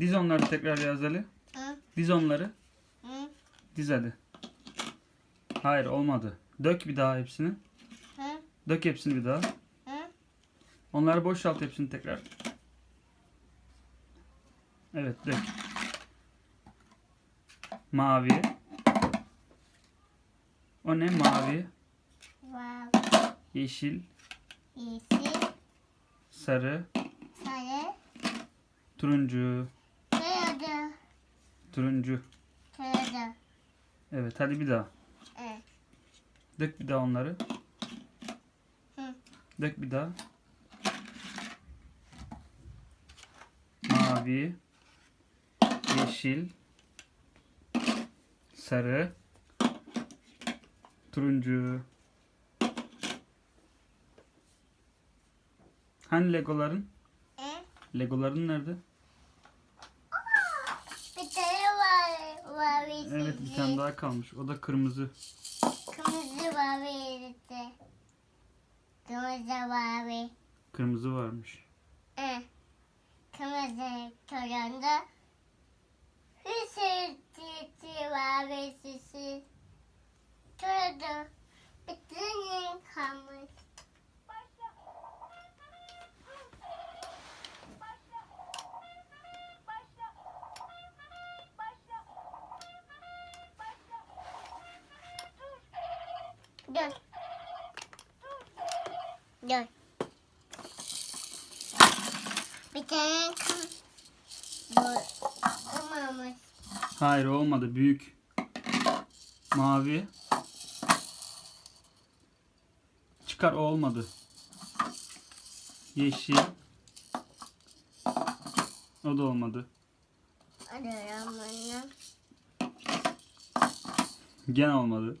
Diz onları tekrar yaz Ali. Hı. Diz onları. Hı. Diz hadi. Hayır olmadı. Dök bir daha hepsini. Hı. Dök hepsini bir daha. Hı. Onları boşalt hepsini tekrar. Evet dök. Mavi. O ne mavi? Vav. Yeşil. Yeşil. Sarı. Sarı. Turuncu. Turuncu. Kırmızı. Evet hadi bir daha. Evet. Dök bir daha onları. Hı. Dök bir daha. Mavi. Yeşil. Sarı. Turuncu. Hani legoların? E? Legoların nerede? Bir tane yeşil. Evet bir tane daha kalmış. O da kırmızı. Kırmızı var birlikte. Kırmızı mavi. Kırmızı varmış. E. Kırmızı turuncu. Dön. Dön. Bir tane olmamış. Hayır olmadı. Büyük. Mavi. Çıkar olmadı. Yeşil. O da olmadı. Arıyorum bunu. Gene olmadı.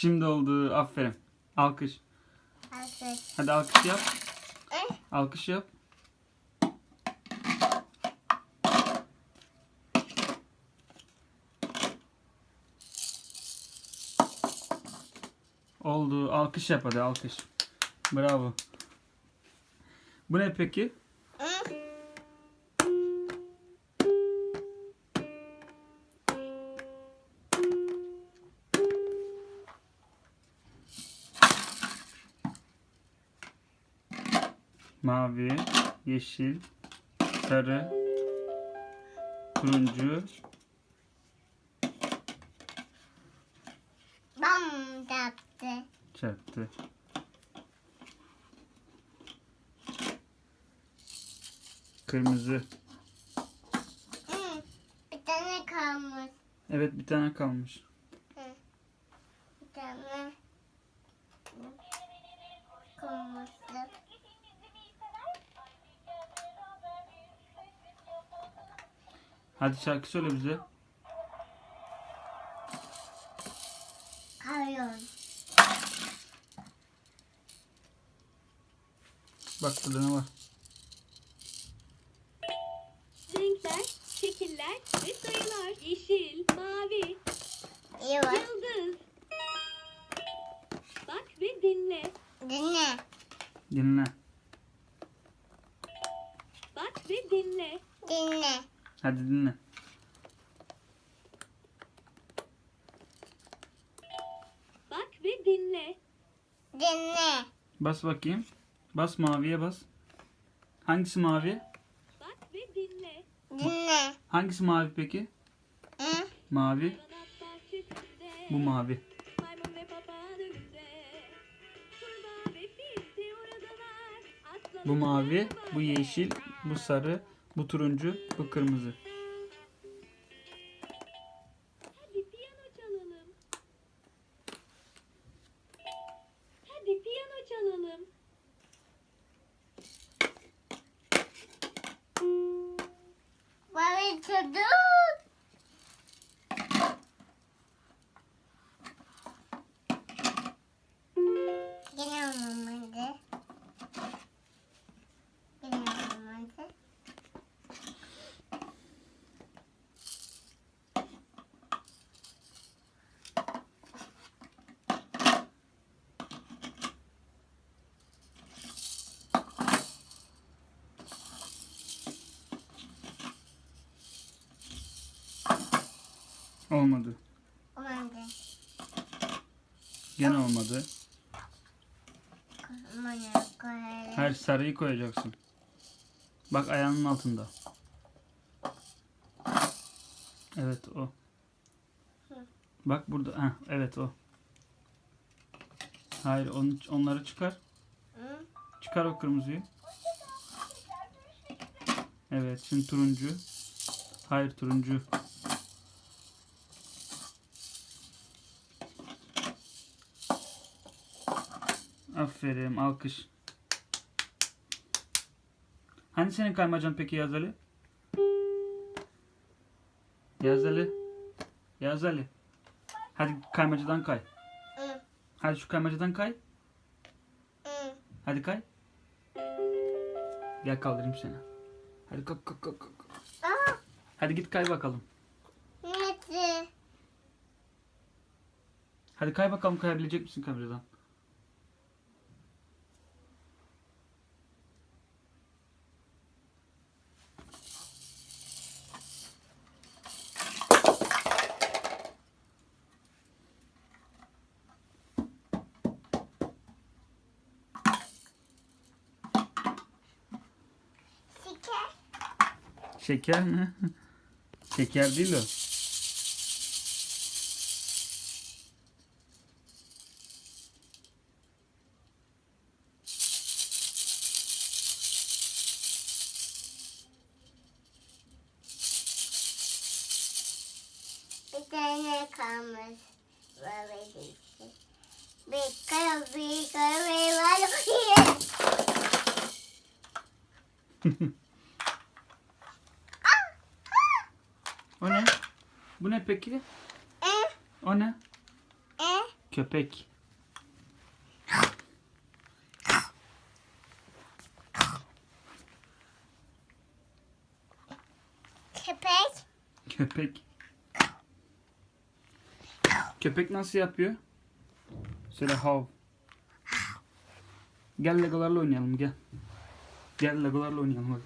Şimdi oldu. Aferin. Alkış. Hazır. Hadi alkış yap. Eh, Alkış yap. Oldu. Alkış yap hadi alkış. Bravo. Bu ne peki? Mavi, yeşil, sarı, turuncu, Bam yaptı. çarptı. Kırmızı. Hı, Bir tane kalmış. Evet bir tane kalmış. Bir tane kalmıştı. Hadi şarkı söyle bize. Kalıyor. Bak burada ne var? Renkler, şekiller ve sayılar. Yeşil, mavi, İyi var. yıldız. Bak ve dinle. Dinle. Dinle. Bak ve dinle. Dinle. Hadi dinle. Bak ve dinle. Dinle. Bas bakayım. Bas maviye bas. Hangisi mavi? Bak ve dinle. Dinle. Hangisi mavi peki? Hı? Mavi. Bu mavi. Bu mavi, bu yeşil, bu sarı, bu turuncu, bu kırmızı. Olmadı. Olmadı. Gene olmadı. Her sarıyı koyacaksın. Bak ayağının altında. Evet o. Bak burada. Heh, evet o. Hayır onu, onları çıkar. Çıkar o kırmızıyı. Evet şimdi turuncu. Hayır turuncu. Aferin alkış. Hani senin kaymacan peki Yaz Ali? Yaz Ali. Yaz Ali. Hadi kaymacadan kay. Hadi şu kaymacadan kay. Hadi kay. Gel kaldırayım seni. Hadi kalk kalk kalk. kalk. Hadi git kay bakalım. Hadi kay bakalım kayabilecek misin kameradan? Şeker. Şeker mi? Şeker değil o. Bir tane kalmış. Bir kara bir kara bir var. O ne? Bu ne peki? E, O ne? e, Köpek. köpek. Köpek. Köpek nasıl yapıyor? Söyle hav. Gel legolarla oynayalım gel. Gel legolarla oynayalım hadi.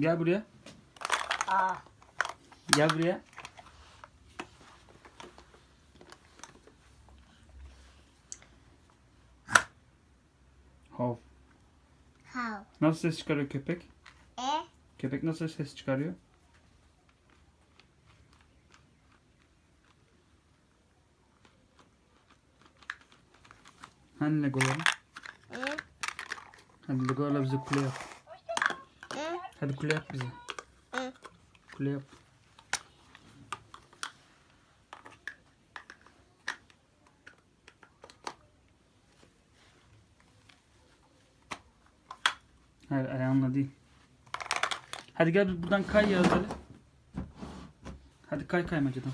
Gel buraya. Aa. Gel buraya. Hav. How? Nasıl ses çıkarıyor köpek? E, Köpek nasıl ses çıkarıyor? Hani legoları? e, Hadi legolarla bize kule yap. e, Hadi kule yap bize. e. Kule yap. Hayır ayağınla değil. Hadi gel buradan kay ya hadi. Kay kaymacadan.